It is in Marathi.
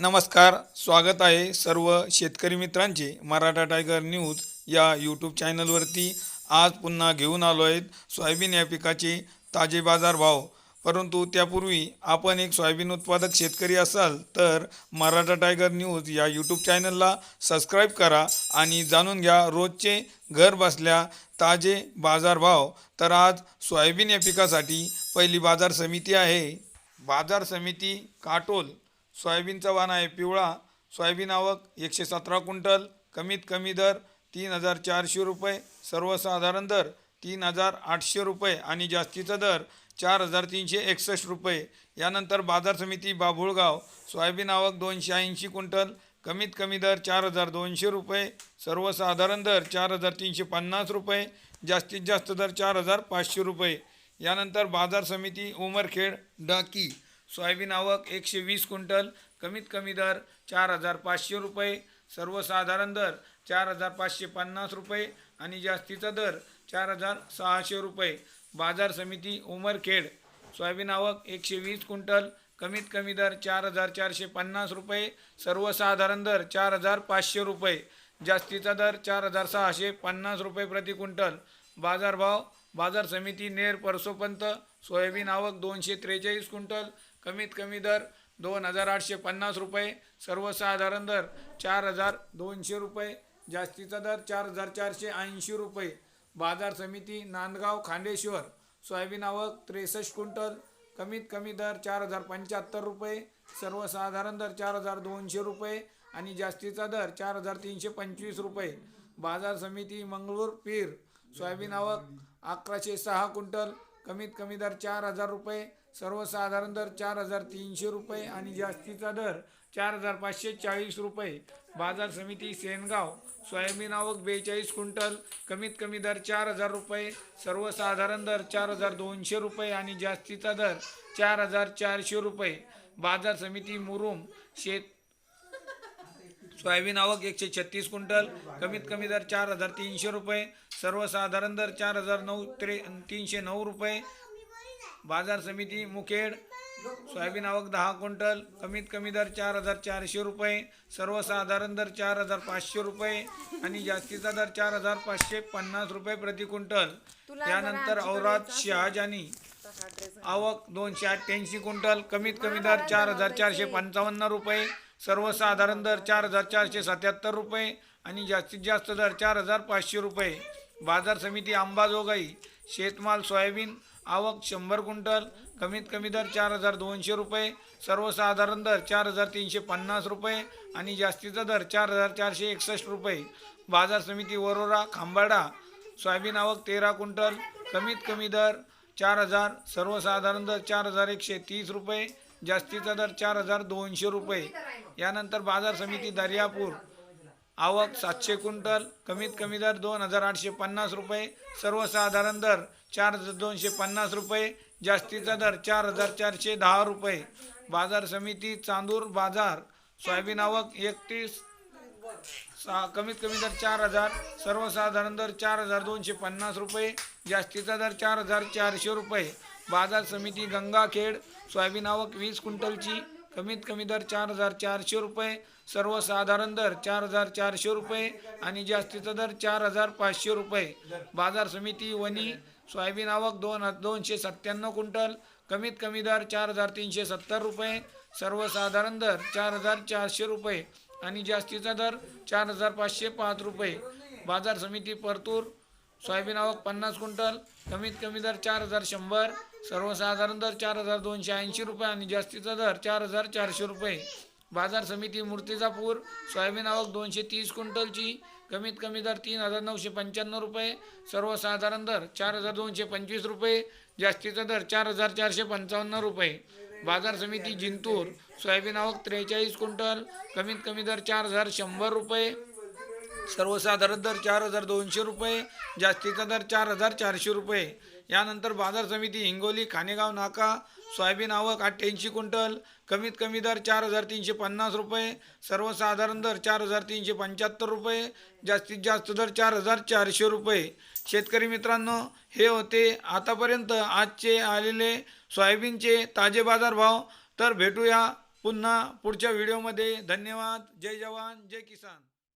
नमस्कार स्वागत आहे सर्व शेतकरी मित्रांचे मराठा टायगर न्यूज या यूट्यूब चॅनलवरती आज पुन्हा घेऊन आलो आहेत सोयाबीन या पिकाचे ताजे बाजारभाव परंतु त्यापूर्वी आपण एक सोयाबीन उत्पादक शेतकरी असाल तर मराठा टायगर न्यूज या यूट्यूब चॅनलला सबस्क्राईब करा आणि जाणून घ्या रोजचे घर बसल्या ताजे बाजारभाव तर आज सोयाबीन या पिकासाठी पहिली बाजार समिती आहे. बाजार समिती काटोल सोयाबीनचा वाण आहे पिवळा. सोयाबीन आवक एकशे सतरा क्विंटल. कमीत कमी दर तीन हजार चारशे रुपये. सर्वसाधारण दर तीन हजार आठशे रुपये आणि जास्तीचा दर चार हजार तीनशे एकसष्ट रुपये. यानंतर बाजार समिती बाभुळगाव. सोयाबीन आवक दोनशे ऐंशी क्विंटल. कमीत कमी दर चार हजार दोनशे रुपये. सर्वसाधारण दर चार हजार तीनशे पन्नास रुपये. जास्तीत जास्त दर चार हजार पाचशे रुपये. यानंतर बाजार समिती उमरखेड डाकी. सोयाबीन आवक एकशे वीस क्विंटल कमीत कमी दर चार हजार पाचशे रुपये सर्वसाधारण दर चार हजार पाचशे पन्नास रुपये आणि जास्तीचा दर चार हजार सहाशे रुपये. बाजार समिती उमरखेड सोयाबीन आवक एकशे वीस क्विंटल कमीत कमी दर चार हजार चारशे पन्नास रुपये सर्वसाधारण दर चार हजार पाचशे रुपये. जास्तीचा दर चार हजार सहाशे पन्नास रुपये प्रति क्विंटल. बाजारभाव बाजार समिती नेर परसोपंत सोयाबीन आवक दोनशे त्रेचाळीस क्विंटल कमीत कमी दर दोन हजार आठशे पन्नास रुपये सर्वसाधारण दर चार हजार दोनशे रुपये जास्तीचा दर चार हजार चारशे ऐंशी रुपये. बाजार समिती नांदगाव खांडेश्वर सोयाबीन आवक त्रेसष्ट क्विंटल कमीत कमी दर चार हजार पंच्याहत्तर रुपये सर्वसाधारण दर चार हजार दोनशे रुपये आणि जास्तीचा दर चार हजार तीनशे पंचवीस रुपये. बाजार समिती मंगळूर पीर सोयाबीन आवक अकराशे सहा क्विंटल कमीत कमी दर चार हजार रुपये सर्वसाधारण दर चार हजार तीनशे रुपये आणि जास्तीचा दर चार हजार पाचशे चाळीस रुपये. बाजार समिती सेनगाव सोयाबीन आवक बेचाळीस क्विंटल कमीत कमी दर चार हजार रुपये सर्वसाधारण दर चार हजार दोनशे रुपये आणि जास्तीचा दर चार हजार चारशे रुपये. बाजार समिती मुरुम शेत सोयाबीन आवक एकशे छत्तीस क्विंटल कमीत कमी दर चार हजार तीनशे रुपये सर्वसाधारण दर चार हजार नऊ त्रे तीनशे नऊ रुपये. बाजार समिती मुखेड सोयाबीन आवक दहा क्विंटल कमीत कमी दर चार हजार चारशे रुपये सर्वसाधारण दर चार हजार पाचशे रुपये आणि जास्तीचा दर चार हजार पाचशे पन्नास रुपये प्रति क्विंटल. त्यानंतर औराद शहाजानी आवक दोनशे अठ्ठ्याऐंशी क्विंटल कमीत कमी दर चार हजार चारशे पंचावन्न रुपये सर्वसाधारण दर चार हजार चारशे सत्याहत्तर रुपये आणि जास्तीत जास्त दर चार हजार पाचशे रुपये. बाजार समिती अंबाजोगाई शेतमाल सोयाबीन आवक शंभर क्विंटल कमीत कमी दर चार हजार दोनशे रुपये सर्वसाधारण दर चार हजार तीनशे पन्नास रुपये आणि जास्तीचा दर चार हजार चारशे एकसष्ट रुपये. बाजार समिती वरोरा खांबाडा सोयाबीन आवक तेरा क्विंटल कमीत कमी दर चार हजार सर्वसाधारण दर चार हजार एकशे तीस रुपये जास्तीचा दर चार हजार दोनशे रुपये. यानंतर बाजार समिती दर्यापूर. आवक सातशे क्विंटल कमीत कमी दर दोन हजार आठशे पन्नास रुपये. सर्वसाधारण दर चार हजार दोनशे पन्नास रुपये. जास्तीचा दर चार हजार चारशे दहा रुपये. बाजार समिती चांदूर बाजार सोयाबीन आवक एकतीस सहा कमीत कमी दर चार हजार. सर्वसाधारण दर चार हजार दोनशे पन्नास रुपये. जास्तीचा दर चार हजार चारशे रुपये. बाजार समिती गंगाखेड सोयाबीन आवक वीस क्विंटलची कमीत कमी दर चार हजार चारशे रुपये सर्वसाधारण दर चार हजार चारशे रुपये आणि जास्तीचा दर चार हजार पाचशे रुपये. बाजार समिती वनी सोयाबीन आवक दोन दोनशे सत्त्याण्णव क्विंटल कमीत कमी दर चार हजार तीनशे सत्तर रुपये सर्वसाधारण दर चार हजार चारशे रुपये आणि जास्तीचा दर चार हजार पाचशे पाच रुपये. बाजार समिती परतूर सोयाबीन आवक पन्नास क्विंटल कमीत कमी दर चार हजार शंभर सर्वसाधारण दर चार हजार दोनशे ऐंशी रुपये आणि जास्तीचा दर चार हजार चारशे रुपये. बाजार समिती मूर्तिजापूर सोयाबीन आवक दोनशे तीस क्विंटलची कमीत कमी दर तीन हजार नऊशे पंच्याण्णव रुपये सर्वसाधारण दर चार हजार दोनशे पंचवीस रुपये जास्तीचा दर चार हजार चारशे पंचावन्न रुपये. बाजार समिती जिंतूर सोयाबीन आवक त्रेचाळीस क्विंटल कमीत कमी दर चार हजार शंभर रुपये सर्वसाधारण दर चार हजार दोनशे रुपये जास्तीचा दर चार हजार चारशे रुपये. यानंतर बाजार समिती हिंगोली खानेगाव नाका सोयाबीन आवक अठ्ठ्याऐंशी क्विंटल कमीत कमी दर चार हजार तीनशे पन्नास रुपये सर्वसाधारण दर चार हजार तीनशे पंच्याहत्तर रुपये जास्तीत जास्त दर चार हजार चारशे रुपये. शेतकरी मित्रांनो हे होते आतापर्यंत आजचे आलेले सोयाबीनचे ताजे बाजारभाव तर भेटूया पुन्हा पुढच्या व्हिडिओमध्ये. धन्यवाद. जय जवान. जय किसान.